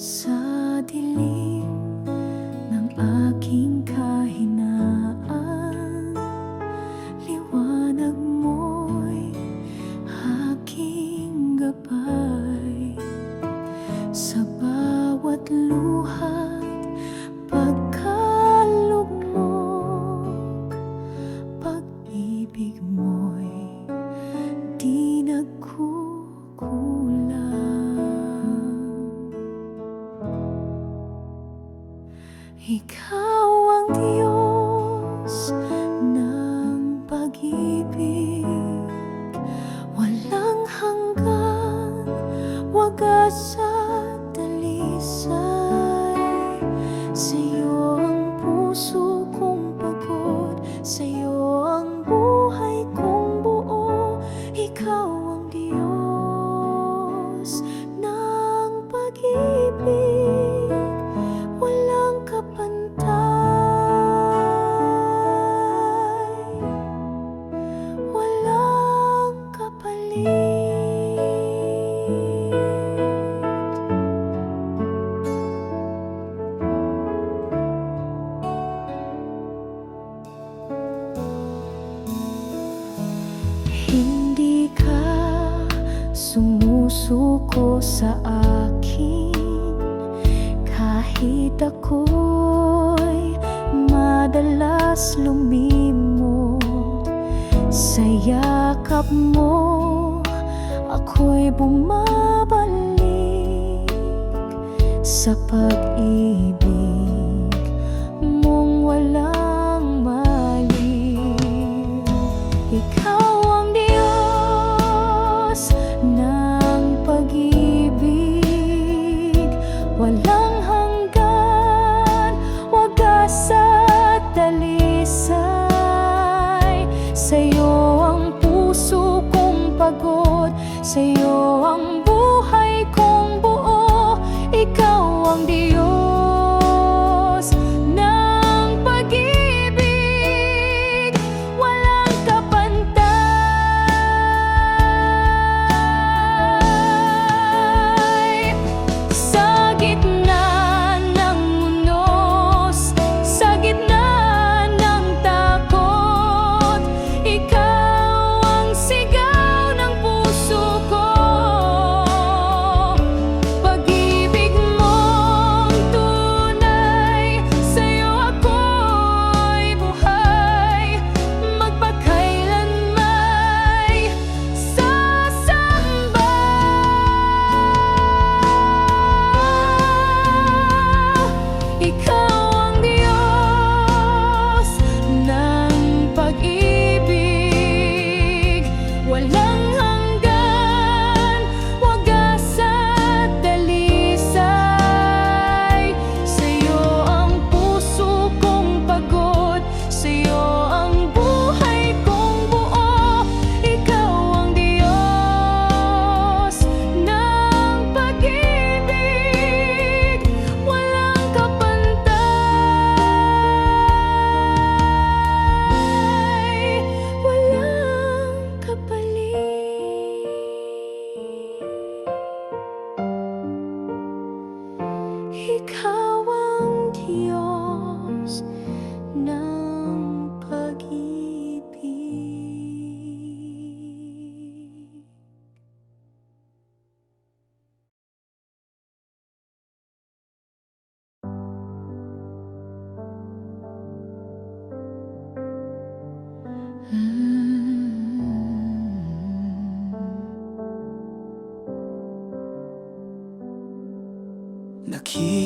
So focus puso ko sa akin. Kahit ako'y madalas lumimot Sa yakap mo ako'y bumabalik Sa pag-ibig. sa'yo.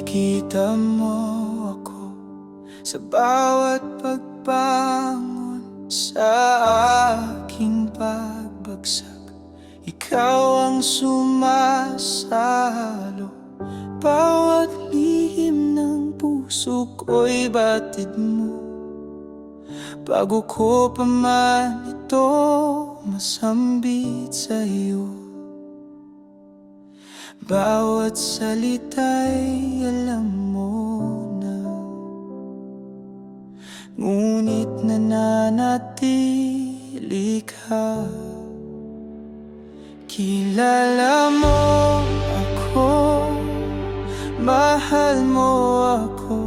Nakikita mo ako sa bawat pagbangon sa aking pagbagsak. Ikaw ang sumasalo. Bawat lihim ng puso ko'y batid mo. Bago ko pa man ito masambit sa iyo bawat salita'y alam mo na Ngunit nananatili ka. Kilala mo ako Mahal mo ako.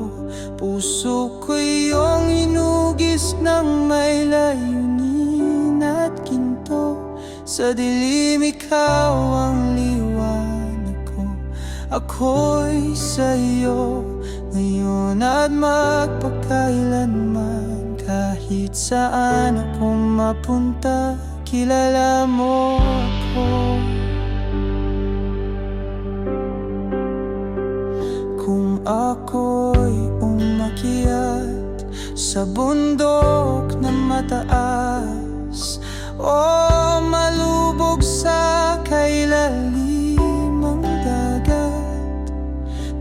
Puso ko iyong inugis ng may layunin at ginto. Sa dilim ikaw ang Ako'y sa'yo ngayon at magpakailanman. Kahit saan ako mapunta Kilala mo ako. Kung ako'y umakyat sa bundok na mataas O malubog sa kailalimang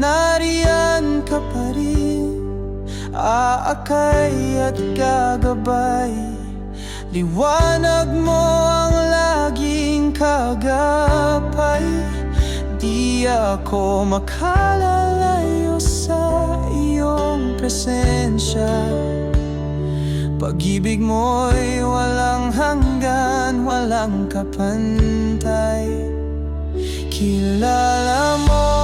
Nariyan ka pa rin. Aakay at gagabay Liwanag mo ang laging kagapay. Di ako makalalayo sa iyong presensya. Pag-ibig mo'y walang hanggan, walang kapantay. Kilala mo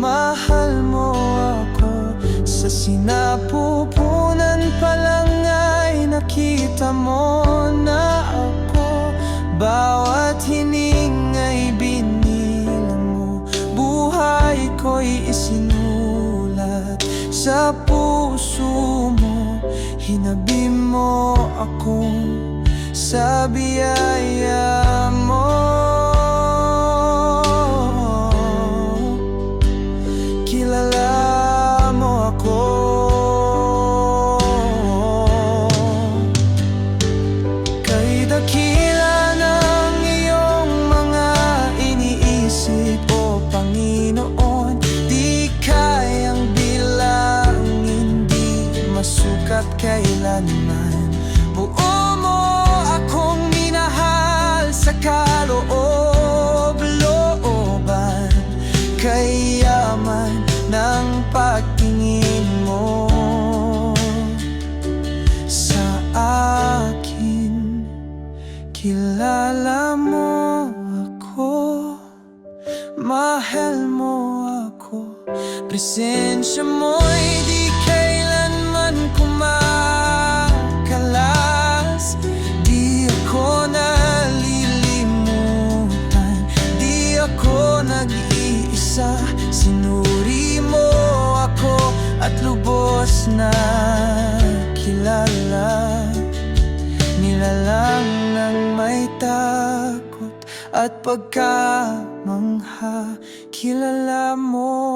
mahal mo ako. Sa sinapupunan pa lang ay nakita mo na ako. Bawat hining ay binilang mo. Buhay ko'y isinulat sa puso mo. Hinabi mo akong sa biyaya mo Presensya mo'y di kailanman kumakalas. Di ako nalilimutan Di ako nag-iisa. Sinuri mo ako at lubos na kilala. Nilalang ng may takot at pagkamangha. Kilala mo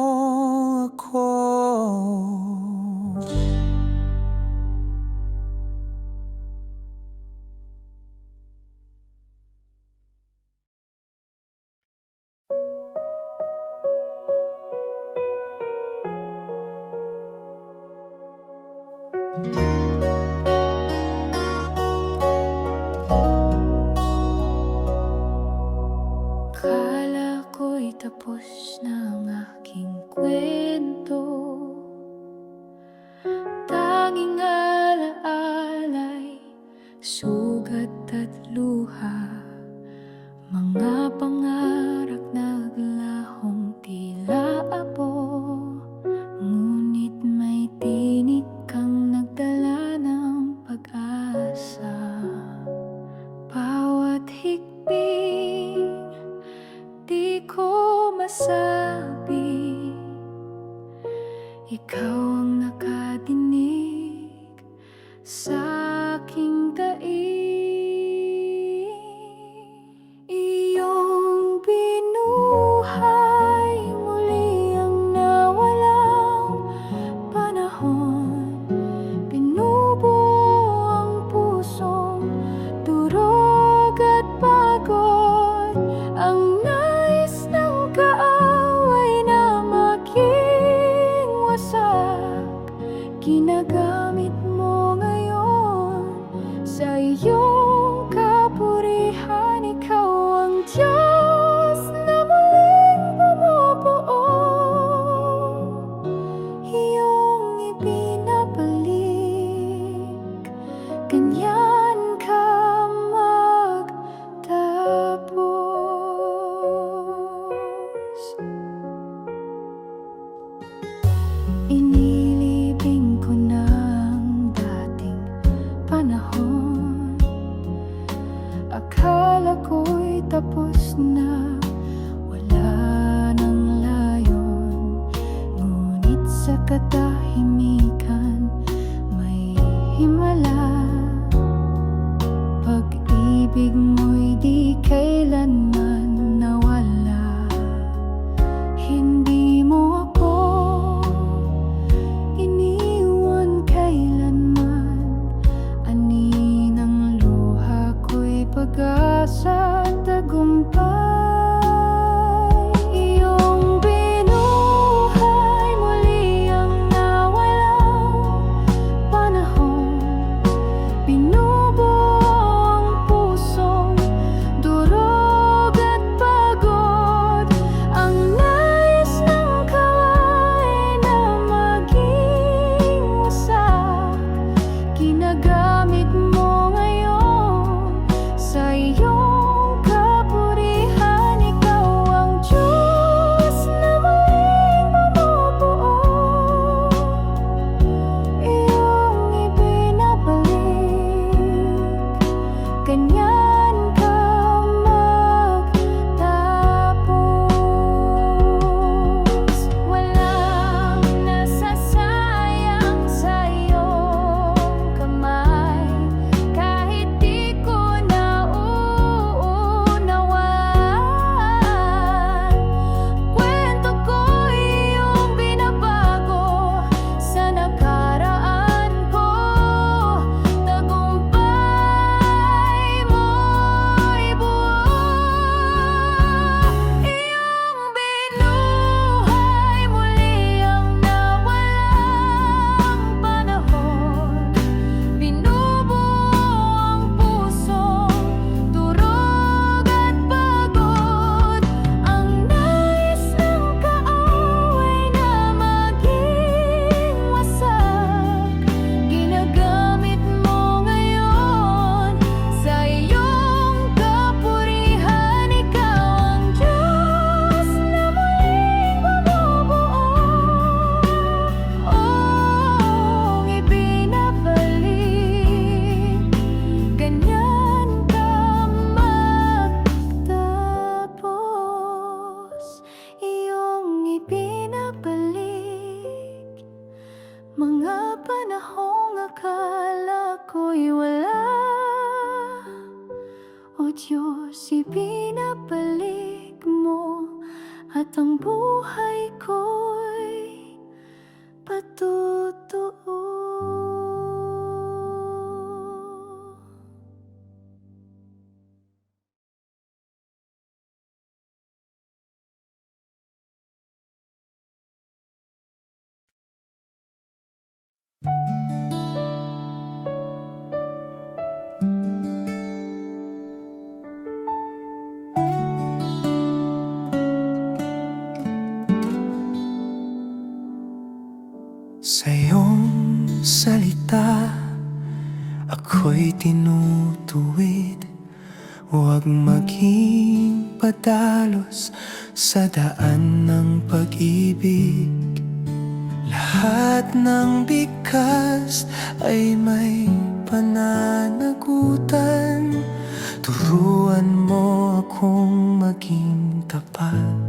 gamit mo ngayon sa iyo. sa katahimikan. May himala. Pag-ibig natotoo ako'y tinutuwid. Huwag maging padalos sa daan ng pag-ibig. Lahat ng bikas ay may pananagutan. Turuan mo akong maging tapat.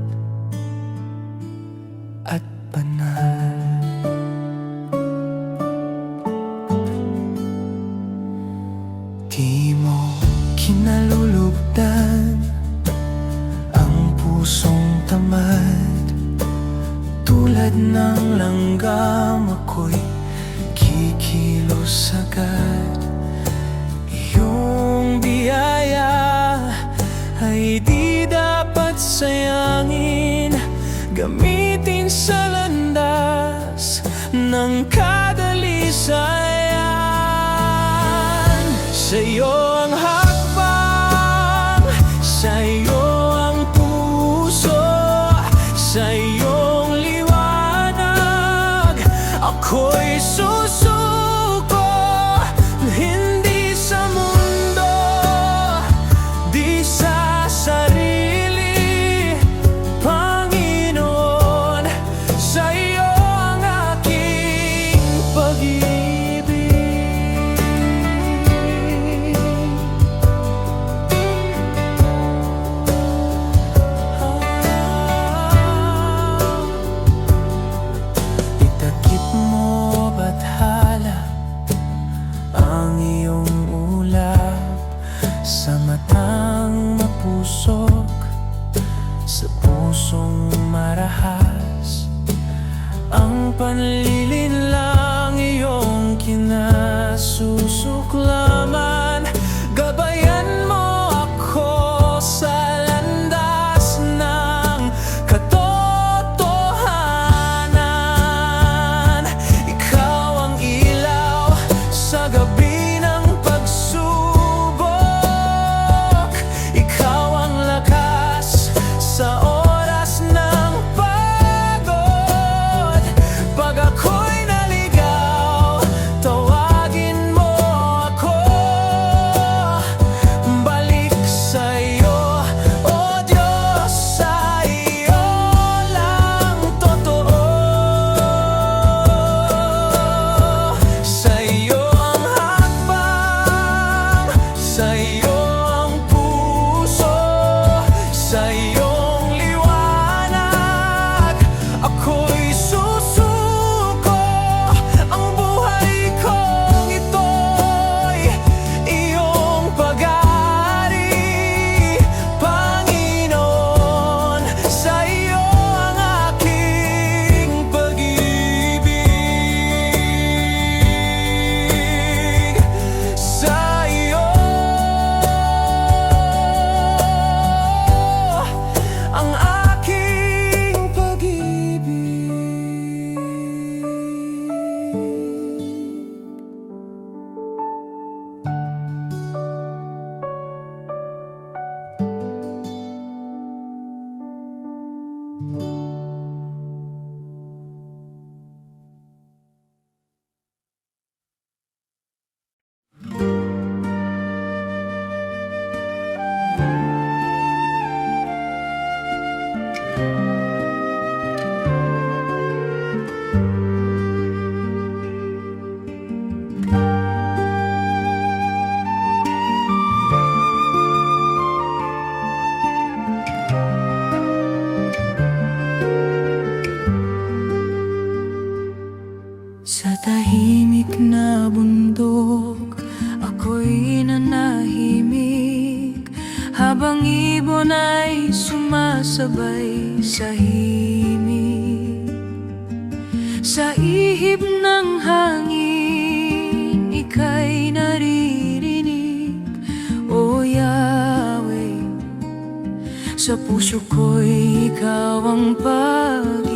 langgam ako'y kikilos agad. Iyong biyaya ay di dapat sayangin. Gamitin sa landas ng kadalisan. Tahimik na bundok Ako'y nanahimik. Habang ibon ay sumasabay sa himig. Sa ihip ng hangin Ika'y naririnig. O Yahweh Sa puso ko'y ikaw ang pag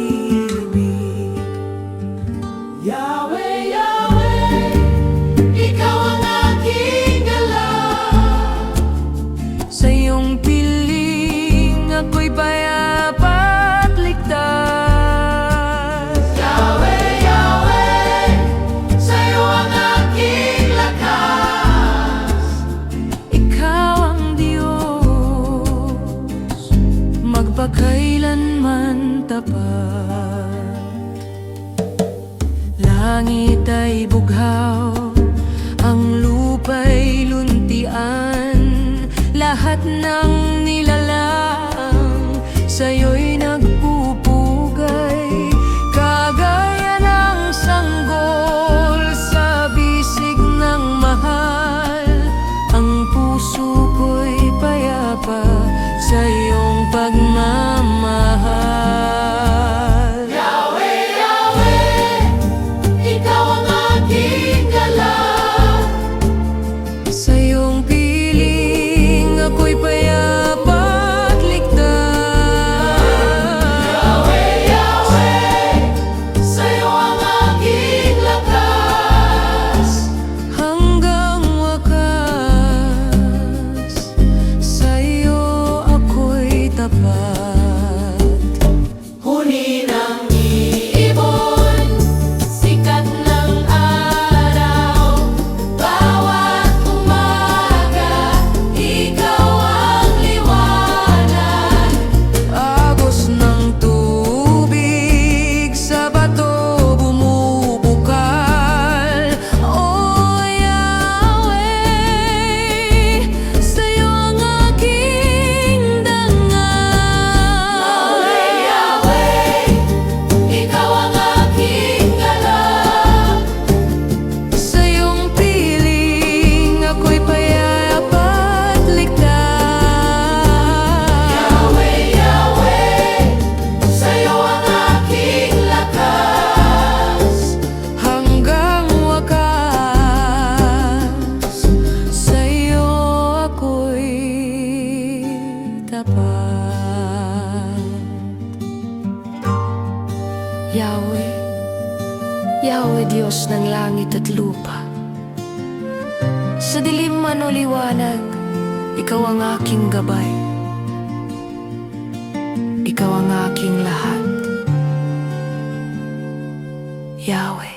Diyos ng langit at lupa. Sa dilim man o liwanag, Ikaw ang aking gabay. Ikaw ang aking lahat. Yahweh.